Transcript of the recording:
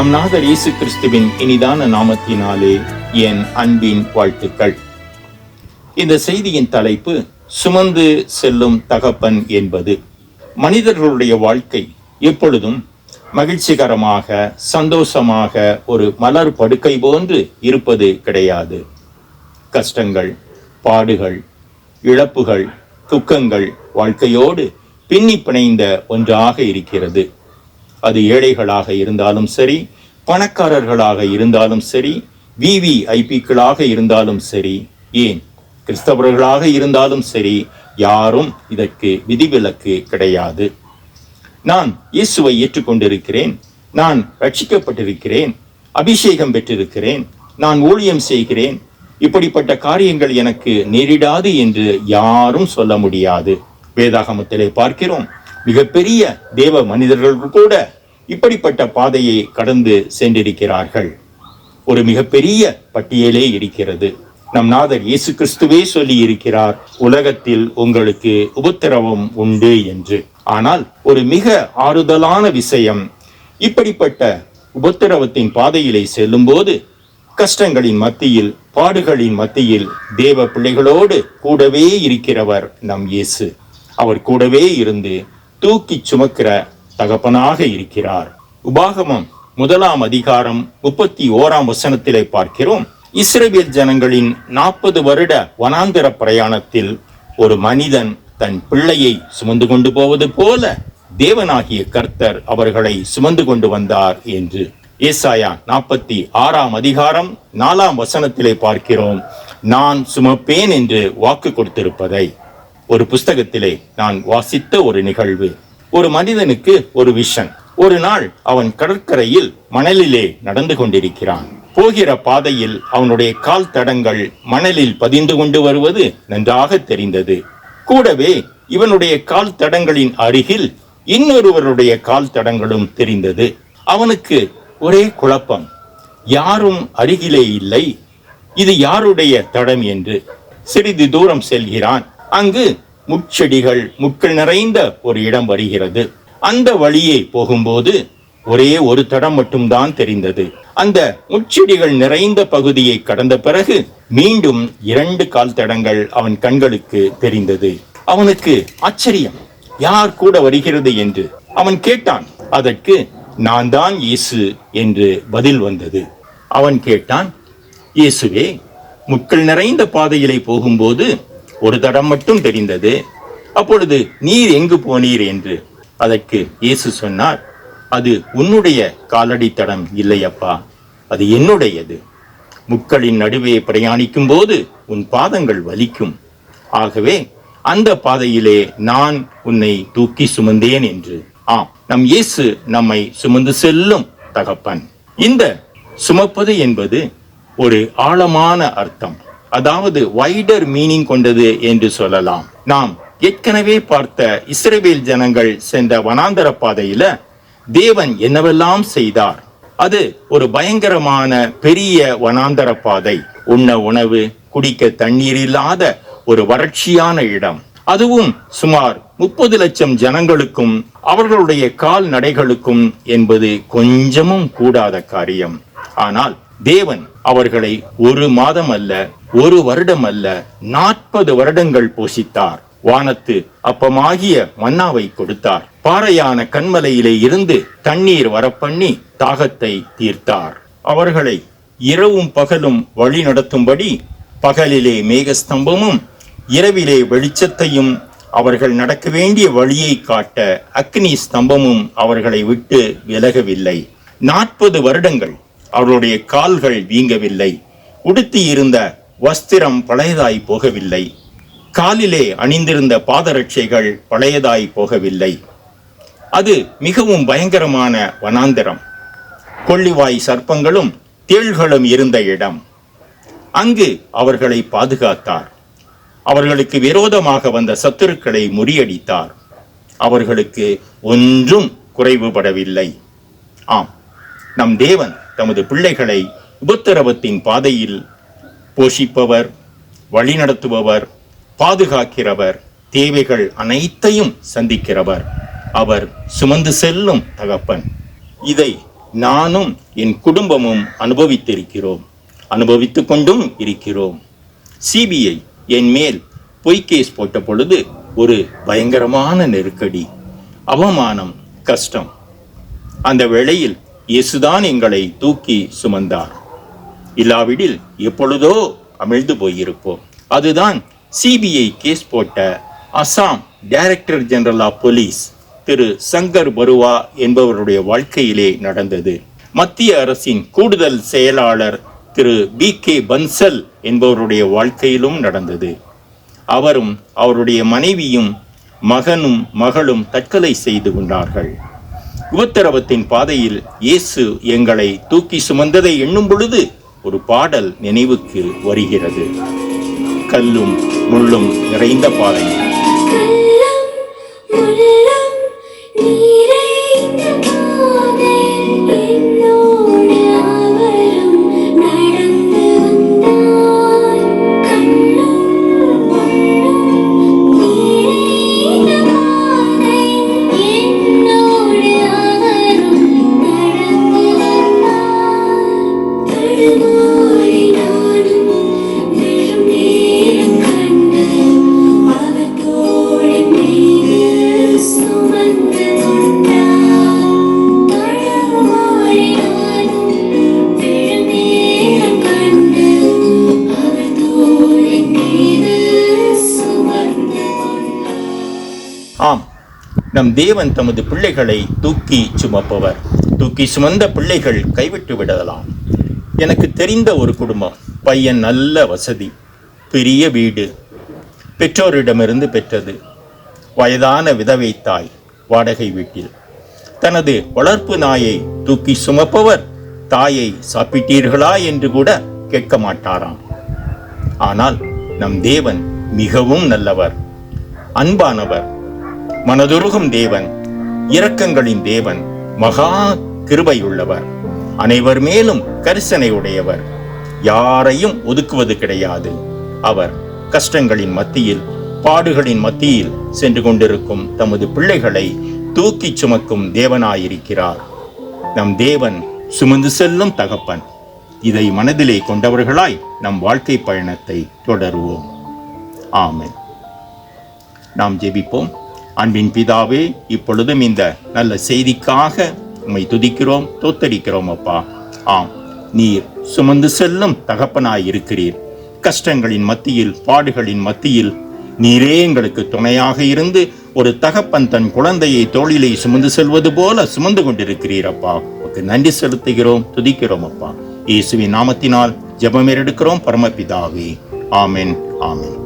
நம் நாதர் இயேசு கிறிஸ்துவின் இனிதான நாமத்தினாலே என் அன்பின் வாழ்த்துக்கள். இந்த செய்தியின் தலைப்பு சுமந்து செல்லும் தகப்பன் என்பது. மனிதர்களுடைய வாழ்க்கை எப்பொழுதும் மகிழ்ச்சிகரமாக சந்தோஷமாக ஒரு மலர் படுக்கை போன்று இருப்பது கிடையாது. கஷ்டங்கள் பாடுகள் இழப்புகள் துக்கங்கள் வாழ்க்கையோடு பின்னி பிணைந்த ஒன்றாக இருக்கிறது. அது ஏழைகளாக இருந்தாலும் சரி பணக்காரர்களாக இருந்தாலும் சரி விவி ஐபிக்களாக இருந்தாலும் சரி ஏன் கிறிஸ்தவர்களாக இருந்தாலும் சரி யாரும் இதற்கு விதிவிலக்கு கிடையாது. நான் இயேசுவை ஏற்றுக்கொண்டிருக்கிறேன் நான் ரட்சிக்கப்பட்டிருக்கிறேன் அபிஷேகம் பெற்றிருக்கிறேன் நான் ஊழியம் செய்கிறேன் இப்படிப்பட்ட காரியங்கள் எனக்கு நேரிடாது என்று யாரும் சொல்ல முடியாது. வேதாகமத்திலே பார்க்கிறோம் மிகப்பெரிய தேவ மனிதர்கள் கூட இப்படிப்பட்ட பாதையை கடந்து சென்றிருக்கிறார்கள். ஒரு மிகப்பெரிய பட்டியலே இருக்கிறது. நம் நாதர் இயேசு கிறிஸ்துவே சொல்லி இருக்கிறார் உலகத்தில் உங்களுக்கு உபத்திரவம் உண்டு என்று. ஆனால் ஒரு மிக ஆறுதலான விஷயம் இப்படிப்பட்ட உபத்திரவத்தின் பாதையிலே செல்லும்போது கஷ்டங்களின் மத்தியில் பாடுகளின் மத்தியில் தேவ பிள்ளைகளோடு கூடவே இருக்கிறவர் நம் இயேசு. அவர் கூடவே இருந்து தூக்கி சுமக்கிற தகப்பனாக இருக்கிறார். உபாகமம் முதலாம் அதிகாரம் முப்பத்தி ஓராம் வசனத்திலே பார்க்கிறோம். இஸ்ரேல் ஜனங்களின் நாற்பது வருட வனாந்திர பிரயாணத்தில் ஒரு மனிதன் தன் பிள்ளையை சுமந்து கொண்டு போவது போல தேவனாகிய கர்த்தர் அவர்களை சுமந்து கொண்டு வந்தார் என்று. ஏசாயா நாற்பத்தி ஆறாம் அதிகாரம் நாலாம் வசனத்திலே பார்க்கிறோம். நான் சுமப்பேன் என்று வாக்கு கொடுத்திருப்பதை. ஒரு புஸ்தகத்திலே நான் வாசித்த ஒரு நிகழ்வு. ஒரு மனிதனுக்கு ஒரு விஷன் ஒரு நாள் அவன் கடற்கரையில் மணலிலே நடந்து கொண்டிருக்கிறான். போகிற பாதையில் அவனுடைய கால் தடங்கள் மணலில் பதிந்து கொண்டு வருவது நன்றாக தெரிந்தது. கூடவே இவனுடைய கால் தடங்களின் அருகில் இன்னொருவருடைய கால் தடங்களும் தெரிந்தது. அவனுக்கு ஒரே குழப்பம். யாரும் அருகிலே இல்லை. இது யாருடைய தடம் என்று. சிறிது தூரம் செல்கிறான். அங்கு முட்செடிகள் முட்கள் நிறைந்த ஒரு இடம் வருகிறது. அந்த வழியே போகும்போது ஒரே ஒரு தடம் மட்டும்தான் தெரிந்தது. அந்த முட்செடிகள் நிறைந்த பகுதியை கடந்த பிறகு மீண்டும் இரண்டு கால் தடங்கள் அவன் கண்களுக்கு தெரிந்தது. அவனுக்கு ஆச்சரியம் யார் கூட வருகிறது? என்று. அவன் கேட்டான் அதற்கு நான் தான் இயேசு என்று பதில் வந்தது. அவன் கேட்டான் இயேசுவே முட்கள் நிறைந்த பாதையிலே போகும்போது ஒரு தடம் மட்டும் தெரிந்தது. அப்பொழுது நீர் எங்கு போனீர் என்று? அதற்கு இயேசு சொன்னார் அது உன்னுடைய காலடி தடம் இல்லையப்பா அது என்னுடையது. முட்களின் நடுவே பிரயாணிக்கும் போது உன் பாதங்கள் வலிக்கும். ஆகவே அந்த பாதையிலே நான் உன்னை தூக்கி சுமந்தேன் என்று. ஆம் நம் இயேசு நம்மை சுமந்து செல்லும் தகப்பன். இந்த சுமப்பது என்பது ஒரு ஆழமான அர்த்தம். அதாவது வைடர் மீனிங் கொண்டது என்று சொல்லலாம். நாம் ஏற்கனவே பார்த்த இஸ்ரேவேல் ஜனங்கள் சென்ற வனாந்தர பாதையில தேவன் என்னவெல்லாம் செய்தார்? அது ஒரு பயங்கரமான பெரிய வனாந்தர பாதை. உண்ண உணவு குடிக்க தண்ணீர் இல்லாத ஒரு வறட்சியான இடம். அதுவும் சுமார் முப்பது லட்சம் ஜனங்களுக்கும் அவர்களுடைய கால்நடைகளுக்கும் என்பது கொஞ்சமும் கூடாத காரியம். ஆனால் தேவன் அவர்களை ஒரு மாதம் அல்ல ஒரு வருடம் அல்ல நாற்பது வருடங்கள் போஷித்தார். வானத்து அப்பமாகிய மன்னாவை கொடுத்தார். பாறையான கண்மலையிலே இருந்து தண்ணீர் வரப்பண்ணி தாகத்தை தீர்த்தார். அவர்களை இரவும் பகலும் வழி நடத்தும்படி பகலிலே மேகஸ்தம்பமும் இரவிலே வெளிச்சத்தையும் அவர்கள் நடக்க வேண்டிய வழியை காட்ட அக்னி ஸ்தம்பமும் அவர்களை விட்டு விலகவில்லை. நாற்பது வருடங்கள் அவருடைய கால்கள் வீங்கவில்லை. உடுத்தியிருந்த வஸ்திரம் பழையதாய் போகவில்லை. காலிலே அணிந்திருந்த பாதரட்சைகள் பழையதாய் போகவில்லை. அது மிகவும் பயங்கரமான வனாந்திரம். கொள்ளிவாய் சர்ப்பங்களும் தேள்களும் இருந்த இடம். அங்கு அவர்களை பாதுகாத்தார். அவர்களுக்கு விரோதமாக வந்த சத்துருக்களை முறியடித்தார். அவர்களுக்கு ஒன்றும் குறைவுபடவில்லை. ஆம் நம் தேவன் தமது பிள்ளைகளை உபத்திரவத்தின் பாதையில் போஷிப்பவர் வழிநடத்துபவர் பாதுகாக்கிறவர் தேவைகள் அனைத்தையும் சந்திக்கிறவர். அவர் சுமந்து செல்லும் தகப்பன். இதை நானும் என் குடும்பமும் அனுபவித்திருக்கிறோம். அனுபவித்து கொண்டும் இருக்கிறோம். சிபிஐ என் மேல் பொய்கேஸ் போட்ட பொழுது ஒரு பயங்கரமான நெருக்கடி அவமானம் கஷ்டம். அந்த வேளையில் இயேசுதான் எங்களை தூக்கி சுமந்தார். இல்லாவிடில் எப்பொழுதோ அமிழ்ந்து போயிருப்போம். அதுதான் சிபிஐ கேஸ் போட்ட Assam director general of police திரு சங்கர் பருவா என்பவருடைய வாழ்க்கையிலே நடந்தது. மத்திய அரசின் கூடுதல் செயலாளர் திரு பி கே பன்சல் என்பவருடைய வாழ்க்கையிலும் நடந்தது. அவரும் அவருடைய மனைவியும் மகனும் மகளும் தற்கொலை செய்து கொண்டார்கள். உபத்திரவத்தின் பாதையில் இயேசு எங்களை தூக்கி சுமந்ததை எண்ணும் பொழுது ஒரு பாடல் நினைவுக்கு வருகிறது. கல்லும் முள்ளும் நிறைந்த பாதை. நம் தேவன் தமது பிள்ளைகளை தூக்கி சுமப்பவர். தூக்கி சுமந்த பிள்ளைகள் கைவிட்டு விடலாம். எனக்கு தெரிந்த ஒரு குடும்பம் பையன் நல்ல வசதி பெரிய வீடு பெற்றோரிடமிருந்து பெற்றது. வயதான விதவை தாய் வாடகை வீட்டில். தனது வளர்ப்பு நாயை தூக்கி சுமப்பவர் தாயை சாப்பிட்டீர்களா என்று கூட கேட்க மாட்டாராம். ஆனால் நம் தேவன் மிகவும் நல்லவர் அன்பானவர். மனதுருகும் தேவன் இரக்கங்களின் தேவன் மகா கிருபையுள்ளவர். அனைவர் மேலும் கரிசனை உடையவர் யாரையும் ஒதுக்குவது கிடையாது. அவர் கஷ்டங்களின் மத்தியில் பாடுகளின் மத்தியில் சென்று கொண்டிருக்கும் தமது பிள்ளைகளை தூக்கிச் சுமக்கும் தேவனாயிருக்கிறார். நம் தேவன் சுமந்து செல்லும் தகப்பன். இதை மனதிலே கொண்டவர்களாய் நம் வாழ்க்கை பயணத்தை தொடருவோம். ஆமென். நாம் ஜெபிப்போம். அன்பின் பிதாவே இப்பொழுதும் இந்த நல்ல செய்திக்காக உம்மை துதிக்கிறோம் தோத்தரிக்கிறோம் அப்பா. ஆம் நீர் சுமந்து செல்லும் தகப்பனாய் இருக்கிறீர். கஷ்டங்களின் மத்தியில் பாடுகளின் மத்தியில் நீரே எங்களுக்கு துணையாக இருந்து ஒரு தகப்பன் தன் குழந்தையை தோளிலே சுமந்து செல்வது போல சுமந்து கொண்டிருக்கிறீர் அப்பா. உமக்கு நன்றி செலுத்துகிறோம் துதிக்கிறோம் அப்பா. இயேசுவின் நாமத்தினால் ஜெபம் எடுக்கிறோம் பரமபிதாவே. ஆமென் ஆமென்.